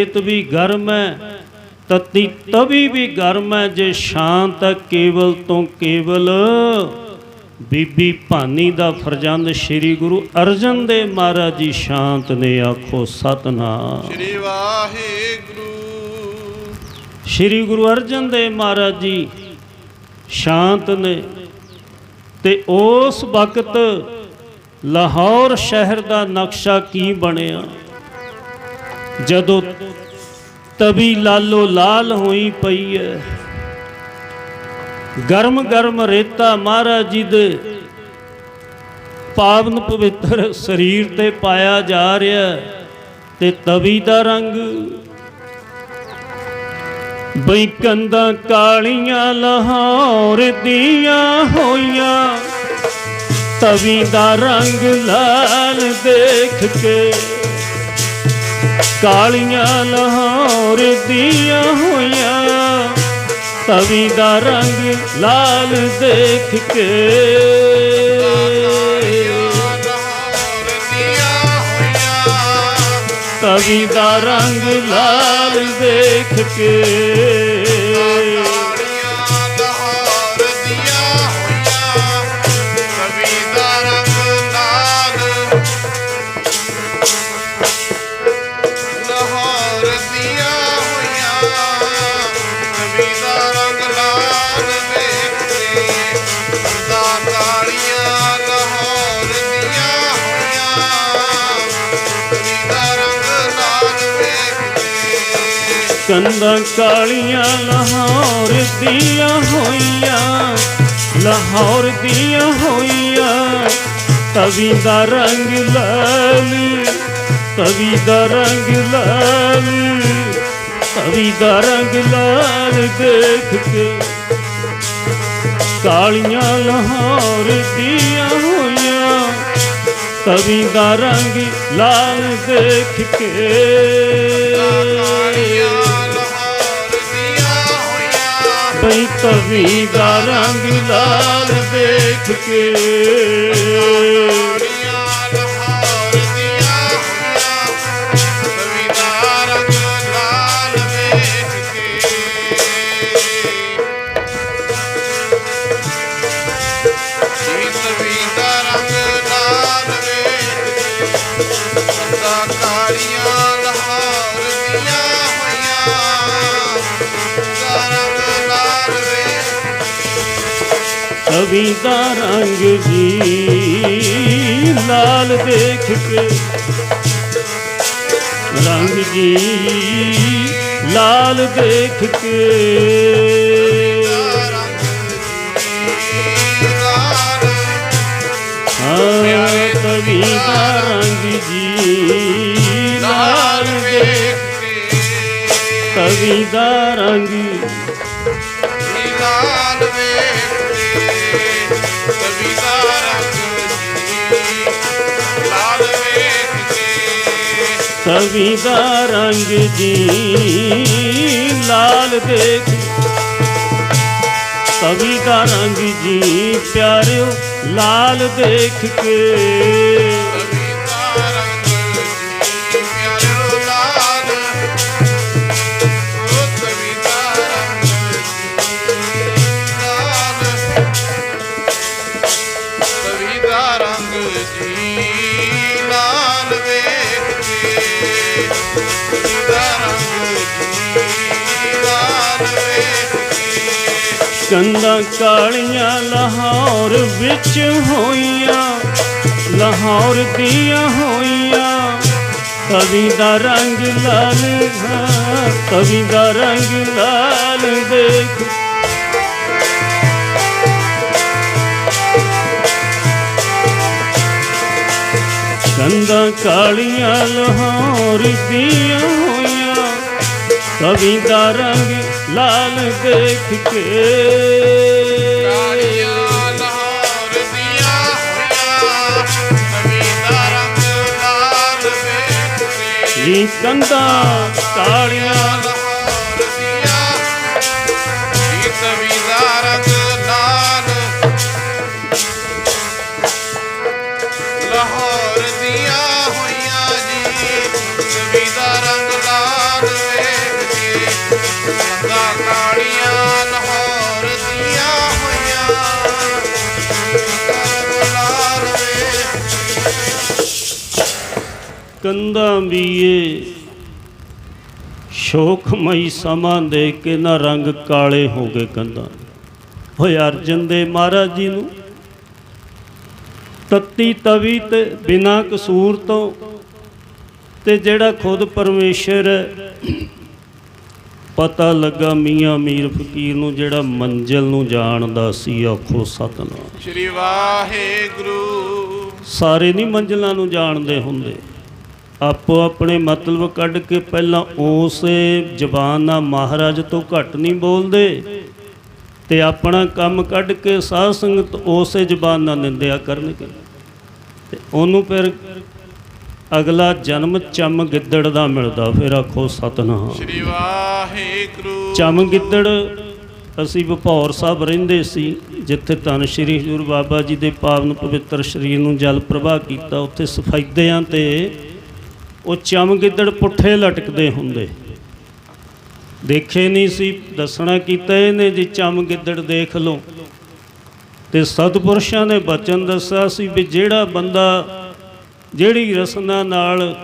ਚਿਤ ਵੀ ਗਰਮ ਹੈ ਤਤੀ ਤਵੀ ਵੀ ਗਰਮ ਹੈ ਜੇ ਸ਼ਾਂਤ ਹੈ ਕੇਵਲ ਤੋਂ ਕੇਵਲ। ਬੀਬੀ ਭਾਨੀ ਦਾ ਫਰਜ਼ੰਦ ਸ੍ਰੀ ਗੁਰੂ ਅਰਜਨ ਦੇਵ ਮਹਾਰਾਜ ਜੀ ਸ਼ਾਂਤ ਨੇ ਆਖੋ ਸਤਨਾਮ। ਸ਼੍ਰੀ ਵਾਹਿਗੁਰੂ। ਸ੍ਰੀ ਗੁਰੂ ਅਰਜਨ ਦੇਵ ਮਹਾਰਾਜ ਜੀ ਸ਼ਾਂਤ ਨੇ ਤੇ ਉਸ ਵਕਤ ਲਾਹੌਰ ਸ਼ਹਿਰ ਦਾ ਨਕਸ਼ਾ ਕੀ ਬਣਿਆ? ਜਦੋਂ ਤਵੀ ਲਾਲੋ ਲਾਲ ਹੋਈ ਪਈ ਹੈ ਗਰਮ ਗਰਮ ਰੇਤਾ ਮਹਾਰਾਜ ਜੀ ਦੇ ਪਾਵਨ ਪਵਿੱਤਰ ਸਰੀਰ ਤੇ ਪਾਇਆ ਜਾ ਰਿਹਾ ਤੇ ਤਵੀ ਦਾ ਰੰਗ ਬਈ ਕੰਦਾਂ ਕਾਲੀਆਂ ਲਾਹੌਰ ਦੀਆਂ ਹੋਈਆਂ। ਤਵੀ ਦਾ ਰੰਗ ਲਾਲ ਦੇਖ ਕੇ ਕਾਲੀਆਂ ਲਾਹੌਰ ਦੀਆਂ ਹੋਈਆਂ ਤਵੀ ਦਾ ਰੰਗ ਲਾਲ ਦੇਖ ਕੇ। ਲਾਹੌਰ ਤਵੀ ਦਾ ਰੰਗ ਲਾਲ ਦੇਖ ਕੇ। ਦਾ ਕਾਲੀਆਂ ਲਾਹੌਰ ਦੀਆਂ ਹੋਈਆਂ, ਲਾਹੌਰ ਦੀਆਂ ਹੋਈਆਂ। ਲਾਹੌਰ ਤਵੀ ਦਾ ਰੰਗ ਲਾਲ ਤਵੀ ਦਾ ਰੰਗ ਲਾਲ ਤਵੀ ਦਾ ਰੰਗ ਲਾਲ ਦੇਖ ਕੇ ਕਾਲੀਆਂ ਲਾਹੌਰ ਦੀਆਂ ਹੋਈਆਂ, ਤਵੀ ਦਾ ਰੰਗ ਲਾਲ ਦੇਖ ਕੇ। ਬਈ ਤਵੀ ਦਾ ਰੰਗ ਲਾਲ ਦੇਖ ਕੇ। ਤਵੀ ਦਾ ਰੰਗ ਜੀ। ਲਾਲ ਦੇਖ ਕੇ ਰੰਗ ਜੀ। ਲਾਲ ਦੇਖ ਕੇ ਹਾਂ ਤਵੀ ਦਾ ਰੰਗ ਜੀ। ਲਾਲ ਦੇਖ ਤਵੀ ਦਾ ਰੰਗ ਤਵੀ ਦਾ ਰੰਗ ਜੀ ਲਾਲ ਦੇਖ। ਤਵੀ ਦਾ ਰੰਗ ਜੀ ਪਿਆਰਿਓ ਲਾਲ ਦੇਖ ਕੇ। ਕੰਦਾਂ ਕਾਲੀਆਂ ਲਾਹੌਰ ਵਿੱਚ ਹੋਈਆਂ, ਲਾਹੌਰ ਦੀਆਂ ਹੋਈਆਂ। ਕਵੀ ਦਾ ਰੰਗ ਲਾਲ ਹਾਂ ਤਵੀ ਦਾ ਰੰਗ ਲਾਲ ਦੇਖ। ਕੰਦਾਂ ਕਾਲੀਆਂ ਲਾਹੌਰ ਦੀਆਂ ਹੋਈਆਂ, ਕਵੀ ਦਾ ਰੰਗ ਲਾਲ ਦੇਖ ਕੇ। ਕਾਲੀਆਂ ਲਾਹੌਰ ਦੀਆਂ ਹੋਈਆਂ ਕਵੀ ਦਾ ਰੰਗ ਲਾਲ ਵੇਖ ਕੇ। ਜੀ ਕੰਦਾਂ ਕਾਲੀਆਂ ਕੰਧਾਂ ਵੀ ਏ ਸ਼ੋਕਮਈ ਸਮਾਂ ਦੇ ਕੇ ਨਾ ਰੰਗ ਕਾਲੇ ਹੋ ਗਏ ਕੰਧਾਂ ਹੋਏ ਅਰਜਨ ਦੇ ਮਹਾਰਾਜ ਜੀ ਨੂੰ। ਤੱਤੀ ਤਵੀ ਤੇ ਬਿਨਾ ਕਸੂਰ ਤੋਂ ਤੇ ਜਿਹੜਾ ਖੁਦ ਪਰਮੇਸ਼ਰ ਪਤਾ ਲੱਗਾ ਮੀਆਂ ਮੀਰ ਫਕੀਰ ਨੂੰ ਜਿਹੜਾ ਮੰਜ਼ਿਲ ਨੂੰ ਜਾਣਦਾ ਸੀ ਆਖੋ ਸਤਨਾਮ। ਸ਼੍ਰੀ ਵਾਹਿਗੁਰੂ। ਸਾਰੇ ਨਹੀਂ ਮੰਜ਼ਿਲਾਂ ਨੂੰ ਜਾਣਦੇ ਹੁੰਦੇ। ਆਪੋ ਆਪਣੇ ਮਤਲਬ ਕੱਢ ਕੇ ਪਹਿਲਾਂ ਉਸੇ ਜ਼ਬਾਨ ਨਾਲ ਮਹਾਰਾਜ ਤੋਂ ਘੱਟ ਨਹੀਂ ਬੋਲਦੇ ਤੇ ਆਪਣਾ ਕੰਮ ਕੱਢ ਕੇ ਸਾਧ ਸੰਗਤ ਉਸੇ ਜ਼ਬਾਨ ਨਾਲ ਨਿੰਦਿਆ ਕਰਨਗੇ। ਤੇ ਉਹਨੂੰ ਫਿਰ ਅਗਲਾ ਜਨਮ ਚਮ ਗਿੱਦੜ ਦਾ ਮਿਲਦਾ ਫਿਰ ਆਖੋ ਸਤਨਾਮ। ਸ਼੍ਰੀ ਵਾਹਿਗੁਰੂ। ਚਮ ਗਿੱਦੜ ਅਸੀਂ ਵਿਭੌਰ ਸਾਹਿਬ ਰਹਿੰਦੇ ਸੀ ਜਿੱਥੇ ਧੰਨ ਸ਼੍ਰੀ ਹਜ਼ੂਰ ਬਾਬਾ ਜੀ ਦੇ ਪਾਵਨ ਪਵਿੱਤਰ ਸਰੀਰ ਨੂੰ ਜਲ ਪ੍ਰਵਾਹ ਕੀਤਾ ਉੱਥੇ ਸਫੈਦਿਆਂ ਤੇ ਉਹ ਚਮਗਿੱਦੜ ਪੁੱਠੇ ਲਟਕਦੇ ਹੁੰਦੇ। ਦੇਖੇ ਨਹੀਂ ਸੀ, ਦੱਸਣਾ ਕੀਤਾ ਇਹਨੇ ਜੀ, ਚਮਗਿੱਦੜ ਦੇਖ ਲਓ। ਤੇ ਸਤਿਪੁਰਸ਼ਾਂ ਨੇ ਬਚਨ ਦੱਸਿਆ ਸੀ ਵੀ ਜਿਹੜਾ ਬੰਦਾ, ਜਿਹੜੀ ਰਸਨਾ ਨਾਲ